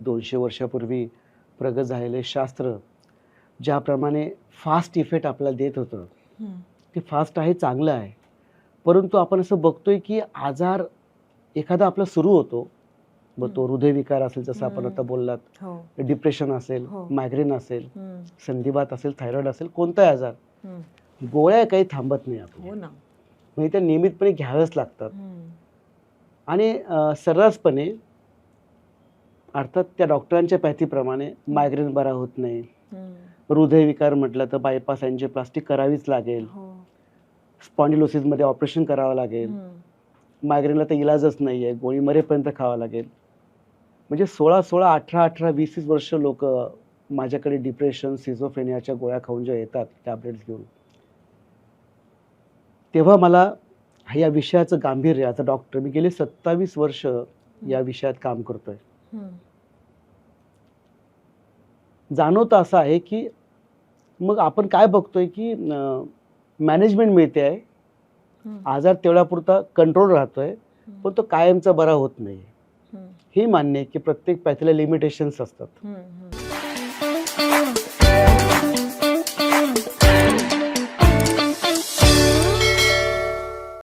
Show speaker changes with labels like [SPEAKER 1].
[SPEAKER 1] दोनशे वर्षापूर्वी प्रगत झालेले शास्त्र ज्याप्रमाणे फास्ट इफेक्ट आपल्याला देत होतं. ते फास्ट आहे चांगलं आहे परंतु आपण असं बघतोय की आजार एखादा आपला सुरू होतो मग तो हृदयविकार असेल जसं आपण आता. बोललात
[SPEAKER 2] हो
[SPEAKER 1] डिप्रेशन असेल
[SPEAKER 2] हो.
[SPEAKER 1] मायग्रेन असेल
[SPEAKER 2] हम्म.
[SPEAKER 1] संधिवात असेल थायरॉइड असेल कोणताही आजार. गोळ्या काही थांबत नाही
[SPEAKER 2] हो
[SPEAKER 1] आपल्या
[SPEAKER 2] ना
[SPEAKER 1] म्हणजे त्या नियमितपणे घ्याव्याच लागतात. आणि सर्रासपणे अर्थात त्या डॉक्टरांच्या पॅथीप्रमाणे मायग्रेन बरा होत नाही.
[SPEAKER 2] हम्म.
[SPEAKER 1] म्हटलं तर बायपास अँजिओप्लास्टिक करावीच लागेल.
[SPEAKER 2] हो.
[SPEAKER 1] स्पॉन्डिलोसिसमध्ये ऑपरेशन करावं लागेल. मायग्रेनला तर इलाजच नाही आहे गोळी मरेपर्यंत खावं लागेल. म्हणजे सोळा सोळा अठरा अठरा वीस वीस वर्ष लोक माझ्याकडे डिप्रेशन सिझोफ्रेनियाच्या गोळ्या खाऊन जेव्हा येतात टॅबलेट्स घेऊन. तेव्हा मला हा या विषयाचं गांभीर्य आता डॉक्टर मी गेले सत्तावीस वर्ष या विषयात काम करतोय. जाणवतं असं आहे की मग आपण काय बघतोय की मॅनेजमेंट मिळते आहे. आजार तेवढ्यापुरता कंट्रोल राहतोय पण तो कायमचा बरा होत नाही. हे मान्य आहे की प्रत्येक पॅथीला लिमिटेशन्स असतात.